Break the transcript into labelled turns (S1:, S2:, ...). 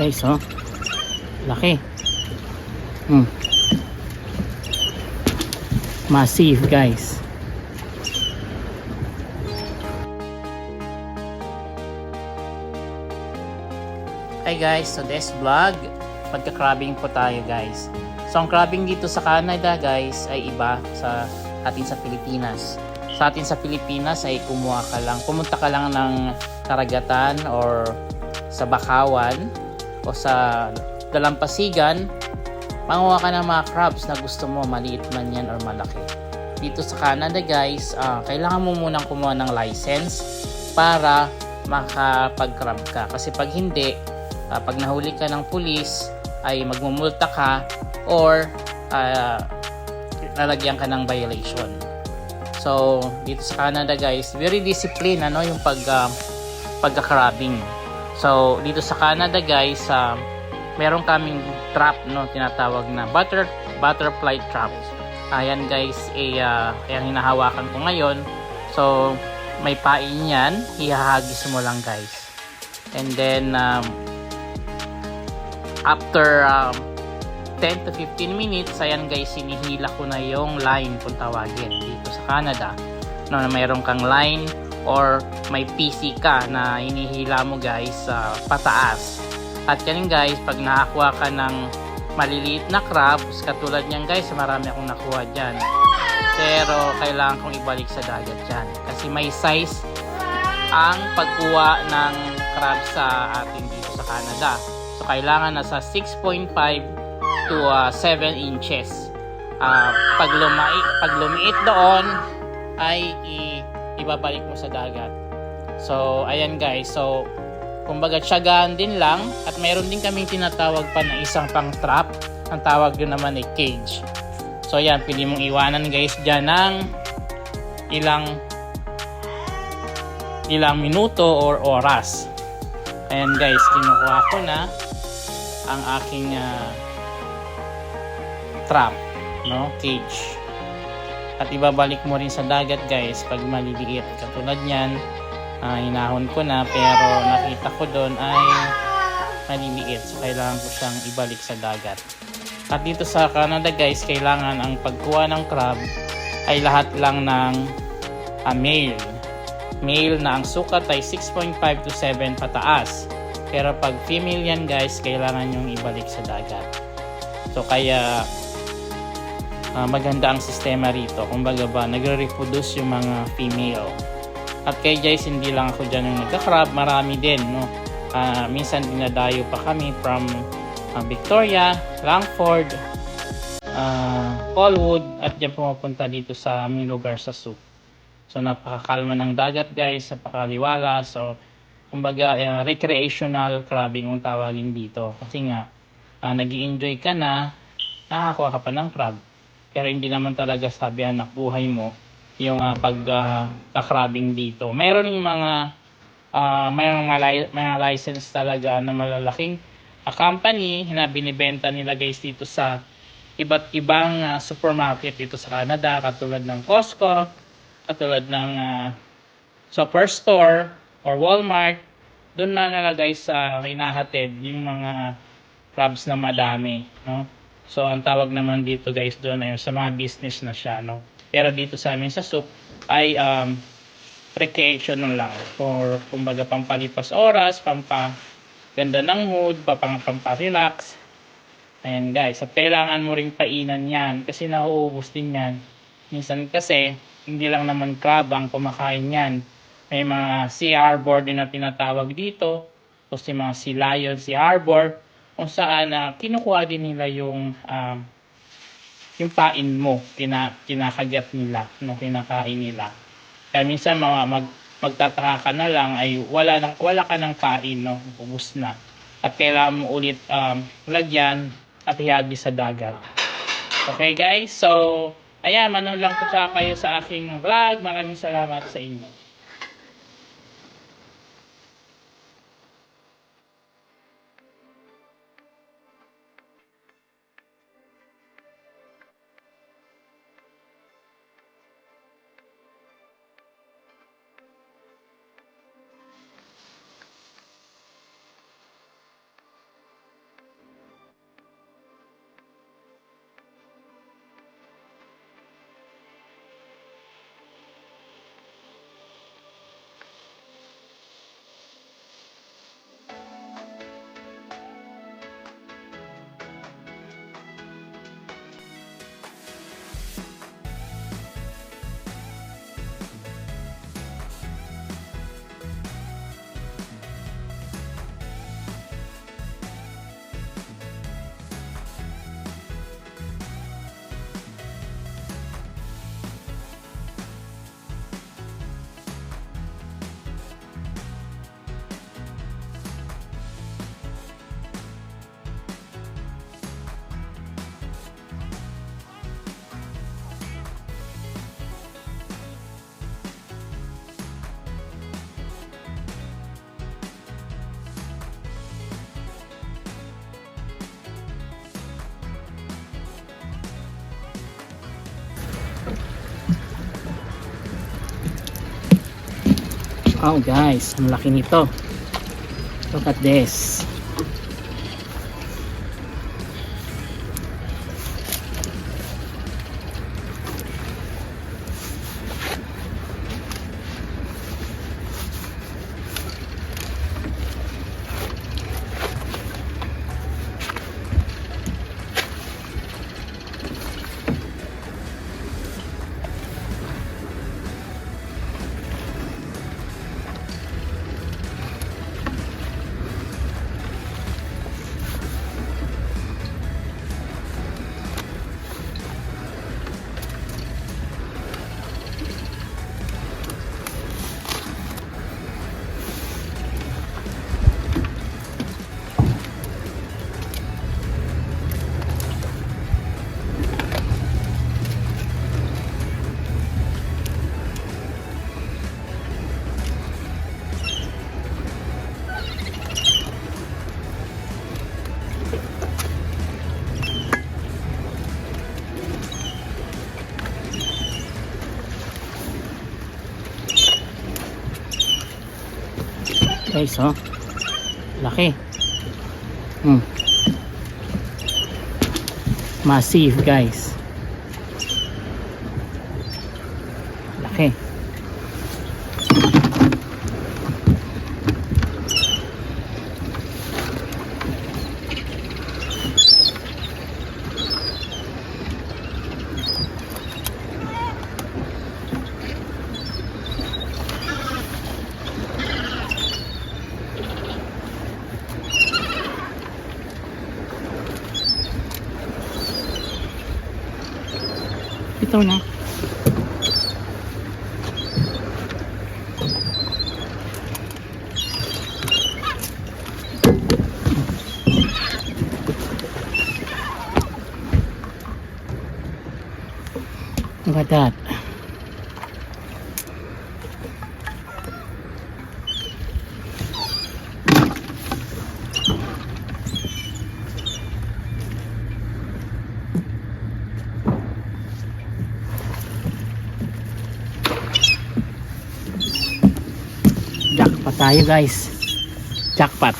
S1: Guys, oh. Laki. Hmm. Massive, guys. Hi guys, so this vlog, pagka-crabbing po tayo guys. So ang crabbing dito sa Canada guys ay iba sa atin sa Pilipinas. Sa atin sa Pilipinas ay kumuha ka lang, pumunta ka lang ng karagatan or sa Bakawan o sa Dalampasigan, manguha ka ng mga crabs na gusto mo, maliit man yan or malaki. Dito sa Canada guys, ah, kailangan mo munang kumuha ng license para makapag-crab ka. Kasi pag hindi, ah, pag nahuli ka ng pulis, ay magmumulta ka or ah, lalagyan ka ng violation. So, dito sa Canada guys, very discipline ano yung pag ah, pagka-crabbing. So, dito sa Canada guys, ah, meron kaming trap no tinatawag na butter butterfly trap. Ayan guys, eh uh, ayan hinahawakan ko ngayon. So, may pain yan, ihahagis mo lang guys. And then um, after um, 10 to 15 minutes, ayan guys, sinihila ko na yung line kung tawagin dito sa Canada. No, na mayroon kang line or may PC ka na hinihila mo guys sa pataas. At yan guys, pag nakakuha ka ng maliliit na crabs, katulad niyan guys, marami akong nakuha dyan. Pero kailangan kong ibalik sa dagat dyan. Kasi may size ang pagkuha ng crabs sa atin dito sa Canada. So kailangan nasa 6.5 to uh, 7 inches. Ah, pag, lumai, pag lumiit doon, ay i- ibabalik mo sa dagat. So, ayan guys. So, kumbaga tiyagaan din lang at mayroon din kaming tinatawag pa na isang pang trap. Ang tawag yun naman ay cage. So, ayan. Pwede mong iwanan guys dyan ng ilang ilang minuto or oras. Ayan guys, kinukuha ko na ang aking ah, trap, no? Cage. At ibabalik mo rin sa dagat guys pag maliliit. Katulad niyan, ah, hinahon ko na pero nakita ko doon ay maliliit. So kailangan ko siyang ibalik sa dagat. At dito sa Canada guys, kailangan ang pagkuha ng crab ay lahat lang ng ah, male. Male na ang sukat ay 6.5 to 7 pataas. Pero pag female yan guys, kailangan yung ibalik sa dagat. So kaya ah, maganda ang sistema rito. Kumbaga ba, nagre-reproduce yung mga female. At kay guys, hindi lang ako dyan yung nagka-crab, marami din, no? Ah, minsan dinadayo pa kami from ah, Victoria, Langford, ah, Colwood, at dyan pumupunta dito sa aming lugar sa Soup. So, napakakalma ng dagat guys, napakaliwala. So, kumbaga, ah, recreational crabbing ang tawagin dito. Kasi nga, uh, nag enjoy ka na, nakakuha ka pa ng crab. Pero hindi naman talaga sabi anak buhay mo yung uh, pag-crabbing dito. Meron yung mga uh, may mga, li- mga license talaga na malalaking uh, company na binibenta nila guys dito sa iba't ibang uh, supermarket dito sa Canada katulad ng Costco, katulad ng uh, Superstore or Walmart. Doon na nila guys sa uh, yung mga crabs na madami, no? So, ang tawag naman dito guys doon ay sa mga business na siya, no? Pero dito sa amin sa soup ay um, recreation lang for kumbaga pampalipas oras, pampa ganda ng mood, papang pampa-relax. Ayan guys, at kailangan mo ring painan yan kasi nauubos din yan. Minsan kasi, hindi lang naman crab ang kumakain yan. May mga sea arbor din na tinatawag dito. O si mga sea lion, sea arbor kung saan uh, kinukuha din nila yung um, yung pain mo, kina, kinakagat nila, no, kinakain nila. Kaya minsan mga mag, magtataka ka na lang ay wala, na, wala ka ng pain, no, ubus na. At kailangan mo ulit um, lagyan at ihagi sa dagat. Okay guys, so ayan, manon lang po sa kayo sa aking vlog. Maraming salamat sa inyo. Oh guys, ang laki nito. Look at this. Guys, oh. Laki. Hmm. Massive, guys. Laki. Ito na. Look at that. Jackpot tayo guys. Jackpot.